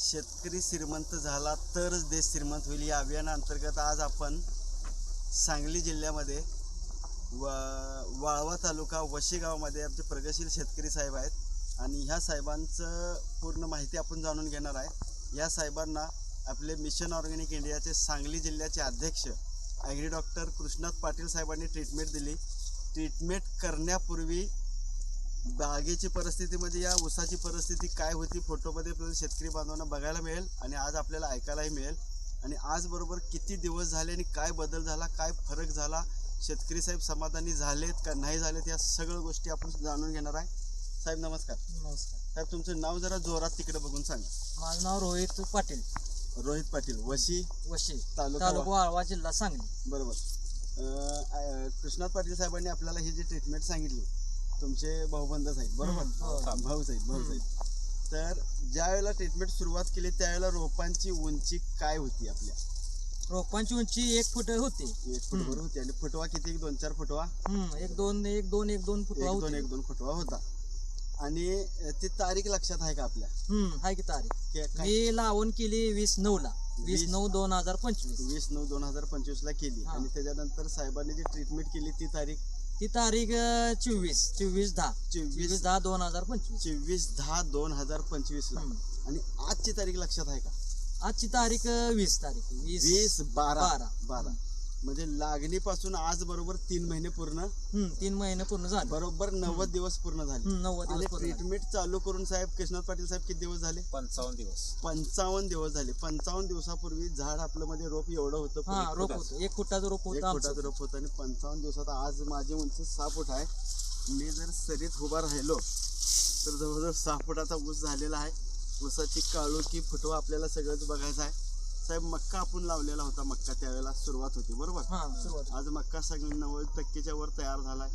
शेतकरी श्रीमंत झाला तरच देश श्रीमंत होईल. या अभियानाअंतर्गत आज आपण सांगली जिल्ह्यामध्ये व वाळवा तालुका वशी गावामध्ये आमचे प्रगतशील शेतकरी साहेब आहेत. आणि ह्या साहेबांचं पूर्ण माहिती आपण जाणून घेणार आहे. या साहेबांना आपले मिशन ऑर्गॅनिक इंडियाचे सांगली जिल्ह्याचे अध्यक्ष ॲग्री डॉक्टर कृष्णात पाटील साहेबांनी ट्रीटमेंट दिली. ट्रीटमेंट करण्यापूर्वी बागेची परिस्थिती म्हणजे या ऊसाची परिस्थिती काय होती फोटोमध्ये आपल्याला शेतकरी बांधवांना बघायला मिळेल आणि आज आपल्याला ऐकायलाही मिळेल. आणि आज बरोबर किती दिवस झाले आणि काय बदल झाला काय फरक झाला शेतकरी साहेब समाधानी झालेत का नाही झालेत या सगळ्या गोष्टी आपण जाणून घेणार आहे. साहेब नमस्कार. नमस्कार. साहेब तुमचं नाव जरा जोरात तिकडे बघून सांगा. माझं नाव रोहित पाटील. रोहित पाटील वशी वशी. तालुका तालुका वाळवा जिल्हा सांगली. बरोबर. अं, अं, कृष्णात पाटील साहेबांनी आपल्याला ही जी ट्रीटमेंट सांगितली तुमचे भाऊबंधच आहेत बरोबर? हो. भाऊ साहेब भाऊ साहेब. तर ज्या वेळेला ट्रीटमेंट सुरुवात केली त्यावेळेला रोपांची उंची काय होती आपल्या? रोपांची उंची एक फूट होती. एक फुटवर होती. आणि फुटवा किती? एक दोन चार फुटवा? एक दोन एक दोन एक दोन फूट एक दोन एक दोन फुटवा होता. आणि ती तारीख लक्षात आहे का आपल्या? हाय की तारीख? मी लावण केली वीस नऊ ला. वीस नऊ दोन हजार पंचवीस. वीस नऊ दोन हजार पंचवीस ला केली. आणि त्याच्यानंतर साहेबांनी जी ट्रीटमेंट केली ती तारीख ती तारीख अं, चोवीस चोवीस दहा चोवीस दहा दोन हजार पंचवीस. चोवीस दहा दोन हजार पंचवीस ला. हम्म. आणि आजची तारीख लक्षात आहे का? आजची तारीख अं, वीस तारीख. वीस बारा. बारा. बारा. म्हणजे लागणीपासून आज बरोबर तीन महिने पूर्ण हम्म, तीन महिने पूर्ण झाले. बरोबर नव्वद दिवस पूर्ण झाले. हम्म, नव्वद आणि दिवस पूर्ण झाले. ट्रीटमेंट चालू करून साहेब कृष्णात पाटील साहेब किती दिवस झाले? पंचावन्न दिवस. पंचावन्न दिवस झाले. पंचावन्न दिवसापूर्वी झाड आपलं मध्ये रोप एवढं होतं हा एक रोप फुटाचं. होतं. एक फुटाचं रोप एक होतं आमचं. फुटाचं रोप होतं आणि पंचावन्न दिवसात आज माझी उंची सहा फूट आहे. मी जर सरीत उभा राहिलो तर जवळजवळ सहा फुटाचा ऊस झालेला आहे. ऊसाची काळू की फुटवा आपल्याला सगळंच बघायचं आहे. साहेब मक्का आपण लावलेला होता मक्का त्यावेळेला सुरुवात होती बरोबर? हा सुरुवात आज मक्का सगळं नव्वद टक्केच्या वर तयार झालाय.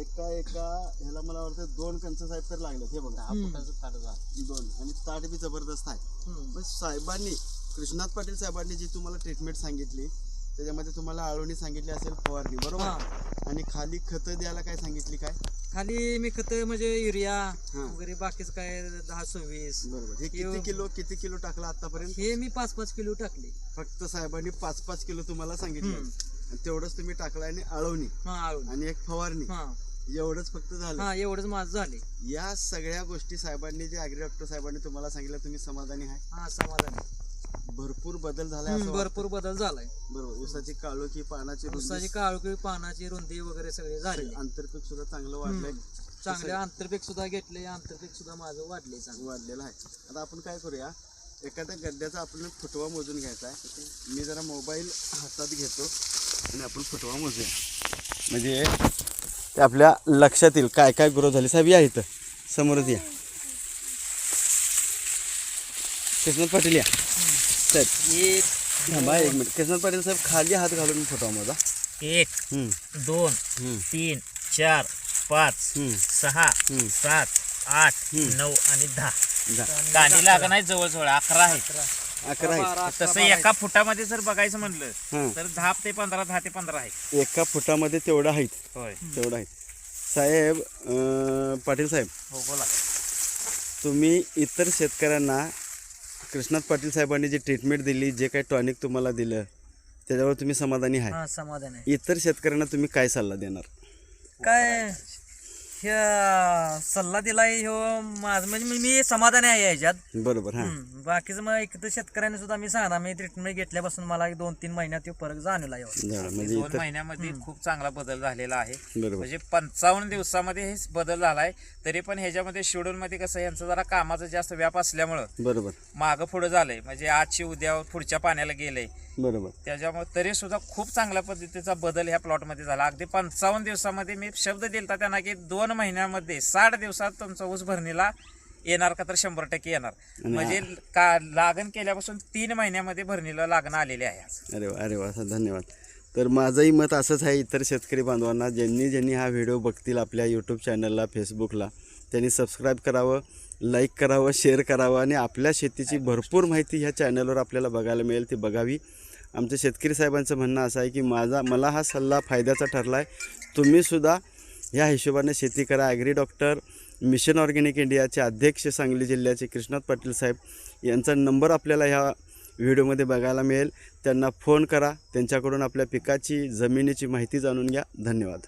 एका एका ह्याला मला वाटतं दोन कंच साहेब तर लागलेत हे बघा. फुटाचं ताट झालं. दोन. आणि ताट बी जबरदस्त आहे. पण साहेबांनी कृष्णात पाटील साहेबांनी जी तुम्हाला ट्रीटमेंट सांगितली त्याच्यामध्ये तुम्हाला आळवणी सांगितली असेल फवारणी बरोबर? आणि खाली खतं द्यायला काय सांगितली काय? खाली मी खत म्हणजे युरिया. वगैरे बाकीच काय दहा सव्वीस. बरोबर. हे किती. किलो किती किलो टाकला आतापर्यंत? हे मी पाच पाच किलो टाकले. फक्त साहेबांनी पाच पाच किलो तुम्हाला सांगितलं. तेवढंच तुम्ही टाकलं आणि आळवणी आणि एक फवारणी. एवढंच फक्त झालं. हा एवढंच माझं झाले. या सगळ्या गोष्टी साहेबांनी जे ॲग्री डॉक्टर साहेबांनी तुम्हाला सांगितलं तुम्ही समाधानी आहे? हा समाधान. आहे. भरपूर बदल असं वाटतं. भरपूर बदल झालाय. बरोबर ऊसाची काळू की पानाची रुंदी, उसाची काळुकी पानाची रुंदी वगैरे सगळे झाले आंतरपीक सुद्धा चांगलं वाढलंय. चांगले आंतरपीक सुद्धा घेतले आंतरपीक सुद्धा माझं वाढले चांगलं. वाढलेलं आहे. आता आपण काय करूया एखाद्या गड्ड्याचा आपण फुटवा मोजून घ्यायचा आहे. मी जरा मोबाईल हातात घेतो आणि आपण फुटवा मोजूया. म्हणजे ते आपल्या लक्षात येईल काय काय ग्रोथ झाली साहेब या इथं. समोरच या. कृष्णात पाटील या. साहेब एक थांबा एक मिनिट कृष्णात पाटील साहेब खाली हात घालून फुटवा मोजा. एक दोन तीन चार पाच सहा. सात आठ. नऊ आणि दहा. जा. दांडी लागण आहे जवळजवळ अकरा आहे. अकरा. आहे. तसं एका फुटामध्ये जर बघायचं म्हणलं तर दहा ते पंधरा दहा ते पंधरा आहे. एका फुटामध्ये तेवढं आहेत. होय. तेवढं आहेत. साहेब पाटील साहेब हो बोला. तुम्ही इतर शेतकऱ्यांना कृष्णात पाटील साहेबांनी जी ट्रीटमेंट दिली जे काही टॉनिक तुम्हाला दिलं त्याच्यावर तुम्ही समाधानी आहे? हा समाधान आहे. इतर शेतकऱ्यांना तुम्ही काय सल्ला देणार? काय? ह्या सल्ला दिलाय ह्यो माझ म्हणजे मी- समाधान आहे याच्यात बरोबर हां. हम्म. बाकीचं मग इकडं शेतकऱ्यांनी सुद्धा मी सांगणार मी ट्रीटमेंट घेतल्यापासून मला एक दोन तीन महिन्यात तो फरक जाणवला. झालं म्हणजे दोन महिन्यामध्ये खूप चांगला बदल झालेला आहे. बरोबर. म्हणजे पंचावन्न दिवसामध्ये हे बदल झालाय तरी पण ह्याच्यामध्ये शेड्यूल मध्ये कसं यांचं जरा कामाचा जास्त व्याप असल्यामुळं बरोबर. मागं पुढं झालंय. म्हणजे आजची उद्या पुढच्या पाण्याला गेलंय. बरोबर. त्याच्यामुळे तरी सुद्धा खूप चांगल्या पद्धतीचा बदल ह्या प्लॉटमध्ये झाला. अगदी पंचावन्न दिवसामध्ये मी शब्द दिलता त्यांना की दोन महिन्यामध्ये साठ दिवसात तुमचा ऊस भरणीला येणार का तर शंभर टक्के येणार. म्हणजे का लागण केल्यापासून तीन महिन्यामध्ये भरणीला लागण आलेली आहे आज. अरे वा अरे वा धन्यवाद. तर माझंही मत असंच आहे इतर शेतकरी बांधवांना ज्यांनी ज्यांनी हा व्हिडिओ बघतील आपल्या यूट्यूब चॅनलला फेसबुकला त्यांनी सबस्क्राईब करावं लाईक करावं शेअर करावं आणि आपल्या शेतीची भरपूर माहिती ह्या चॅनलवर आपल्याला बघायला मिळेल ती बघावी. आमच्या शेतकरी साहेबांचं म्हणणं असं आहे की माझा मला हा सल्ला फायद्याचा ठरला आहे तुम्हीसुद्धा ह्या हिशोबाने शेती करा. ॲग्री डॉक्टर मिशन ऑर्गॅनिक इंडियाचे अध्यक्ष सांगली जिल्ह्याचे कृष्णात पाटील साहेब यांचा नंबर आपल्याला ह्या व्हिडिओमध्ये बघायला मिळेल. त्यांना फोन करा. त्यांच्याकडून आपल्या पिकाची जमिनीची माहिती जाणून घ्या. धन्यवाद.